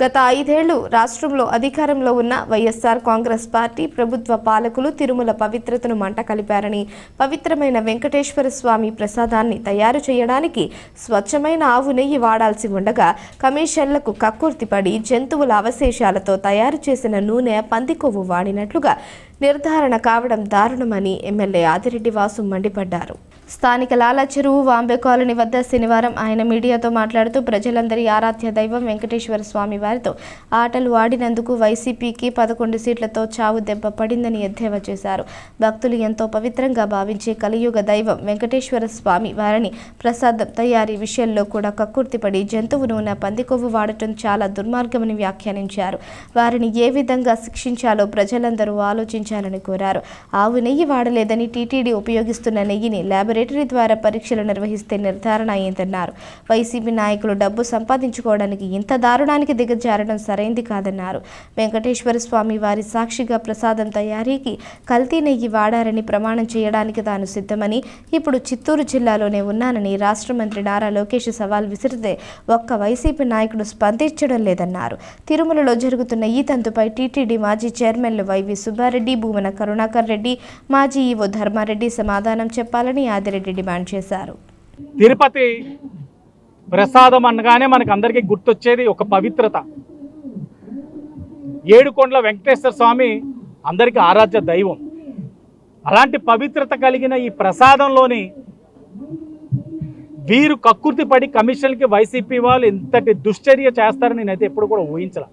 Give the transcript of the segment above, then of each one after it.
గత ఐదేళ్ళు రాష్ట్రంలో అధికారంలో ఉన్న వైఎస్ఆర్ కాంగ్రెస్ పార్టీ ప్రభుత్వ పాలకులు తిరుమల పవిత్రతను మంట కలిపారని పవిత్రమైన వెంకటేశ్వర స్వామి ప్రసాదాన్ని తయారు చేయడానికి స్వచ్ఛమైన ఆవు నెయ్యి వాడాల్సి ఉండగా కమిషన్లకు కక్కుర్తిపడి జంతువుల అవశేషాలతో తయారు చేసిన నూనె పంది కొవ్వు వాడినట్లుగా నిర్ధారణ కావడం దారుణమని ఎమ్మెల్యే ఆదిరెడ్డి వాసు మండిపడ్డారు. స్థానిక లాలా చెరువు వాంబే కాలనీ వద్ద శనివారం ఆయన మీడియాతో మాట్లాడుతూ ప్రజలందరి ఆరాధ్య దైవం వెంకటేశ్వర స్వామి వారితో ఆటలు ఆడినందుకు వైసీపీకి పదకొండు సీట్లతో చావు దెబ్బ పడిందని ఎద్దేవా చేశారు. భక్తులు ఎంతో పవిత్రంగా భావించే కలియుగ దైవం వెంకటేశ్వర స్వామి వారిని ప్రసాదం తయారీ విషయంలో కూడా కక్కుర్తిపడి జంతువు నూనె పంది కొవ్వు వాడటం చాలా దుర్మార్గమని వ్యాఖ్యానించారు. వారిని ఏ విధంగా శిక్షించాలో ప్రజలందరూ ఆలోచించాలని కోరారు. ఆవు నెయ్యి వాడలేదని టీటీడీ ఉపయోగిస్తున్న నెయ్యిని ల్యాబొరేటరీ ద్వారా పరీక్షలు నిర్వహిస్తే నిర్ధారణ అయ్యిందన్నారు. వైసీపీ నాయకులు డబ్బు సంపాదించుకోవడానికి ఇంత దారుణానికి దిగజారడం సరైంది కాదన్నారు. వెంకటేశ్వర స్వామి వారి సాక్షిగా ప్రసాదం తయారీకి కల్తీ నెయ్యి వాడారని ప్రమాణం చేయడానికి తాను సిద్ధమని ఇప్పుడు చిత్తూరు జిల్లాలోనే ఉన్నానని రాష్ట్ర మంత్రి నారా లోకేష్ సవాల్ విసిరితే ఒక్క వైసీపీ నాయకుడు స్పందించడం లేదన్నారు. తిరుమలలో జరుగుతున్న ఈ తంతుపై టీటీడీ మాజీ చైర్మన్లు వైవి సుబ్బారెడ్డి భూమన కరుణాకర్ రెడ్డి మాజీ ఈవో ధర్మారెడ్డి సమాధానం చెప్పాలని రెడ్డి డిమాండ్ చేశారు. తిరుపతి ప్రసాదం అనగానే మనకు అందరికీ గుర్తొచ్చేది ఒక పవిత్రత. ఏడుకొండల వెంకటేశ్వర స్వామి అందరికీ ఆరాధ్య దైవం. అలాంటి పవిత్రత కలిగిన ఈ ప్రసాదంలోని వీరు కక్కుర్తి పడి కమిషన్కి వైసీపీ వాళ్ళు ఇంతటి దుశ్చర్య చేస్తారని నేనైతే ఎప్పుడు కూడా ఊహించలే.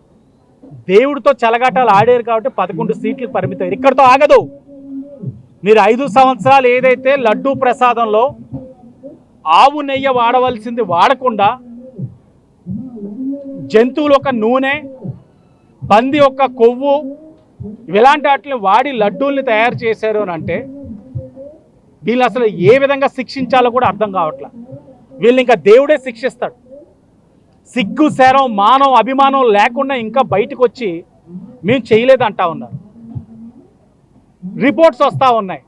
దేవుడితో చెలగాటాలు ఆడారు కాబట్టి పదకొండు సీట్లు పరిమితం ఇక్కడితో ఆగదు. మీరు ఐదు సంవత్సరాలు ఏదైతే లడ్డూ ప్రసాదంలో ఆవు నెయ్యి వాడవలసింది వాడకుండా జంతువుల ఒక నూనె పంది యొక్క కొవ్వు ఇలాంటి వాటిని వాడి లడ్డూల్ని తయారు చేశారు అని అంటే వీళ్ళు అసలు ఏ విధంగా శిక్షించాలో కూడా అర్థం కావట్లా. వీళ్ళు ఇంకా దేవుడే శిక్షిస్తాడు. సిగ్గు శరం మానం అభిమానం లేకుండా ఇంకా బయటకు వచ్చి మేము చేయలేదంటా ఉన్నారు. రిపోర్ట్స్ వస్తూ ఉన్నాయి.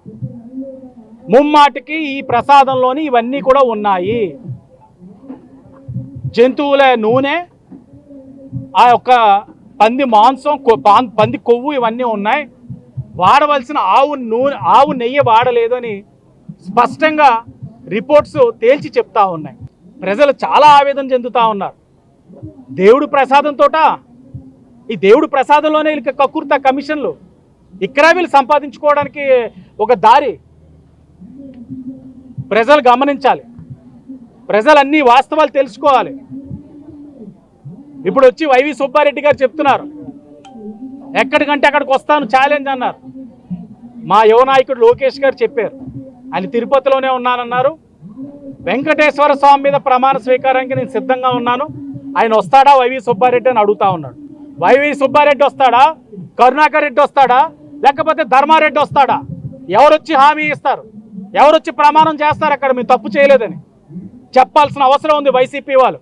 ముమ్మాటికి ఈ ప్రసాదంలోని ఇవన్నీ కూడా ఉన్నాయి. జంతువుల నూనె ఆ యొక్క పంది మాంసం కొ- పంది కొవ్వు ఇవన్నీ ఉన్నాయి. వాడవలసిన ఆవు నూనె ఆవు నెయ్యి వాడలేదు అని స్పష్టంగా రిపోర్ట్స్ తేల్చి చెప్తా ఉన్నాయి. ప్రజలు చాలా ఆవేదన చెందుతూ ఉన్నారు. దేవుడు ప్రసాదంతో ఈ దేవుడు ప్రసాదంలోనే వీళ్ళకి కక్కుర్త కమిషన్లు ఇక్కడ వీళ్ళు సంపాదించుకోవడానికి ఒక దారి. ప్రజలు గమనించాలి. ప్రజలు అన్ని వాస్తవాలు తెలుసుకోవాలి. ఇప్పుడు వచ్చి వైవి సుబ్బారెడ్డి గారు చెప్తున్నారు. ఎక్కడికంటే అక్కడికి వస్తాను ఛాలెంజ్ అన్నారు. మా యువ నాయకుడు లోకేష్ గారు చెప్పారు. ఆయన తిరుపతిలోనే ఉన్నానన్నారు. వెంకటేశ్వర స్వామి మీద ప్రమాణ స్వీకారానికి నేను సిద్ధంగా ఉన్నాను. ఆయన వస్తాడా వైవి సుబ్బారెడ్డి అని అడుగుతా ఉన్నాడు. వైవి సుబ్బారెడ్డి వస్తాడా? కరుణాకర్ రెడ్డి వస్తాడా? లేకపోతే ధర్మారెడ్డి వస్తాడా? ఎవరొచ్చి హామీ ఇస్తారు? ఎవరొచ్చి ప్రమాణం చేస్తారు అక్కడ? మేము తప్పు చేయలేదని చెప్పాల్సిన అవసరం ఉంది వైసీపీ వాళ్ళు.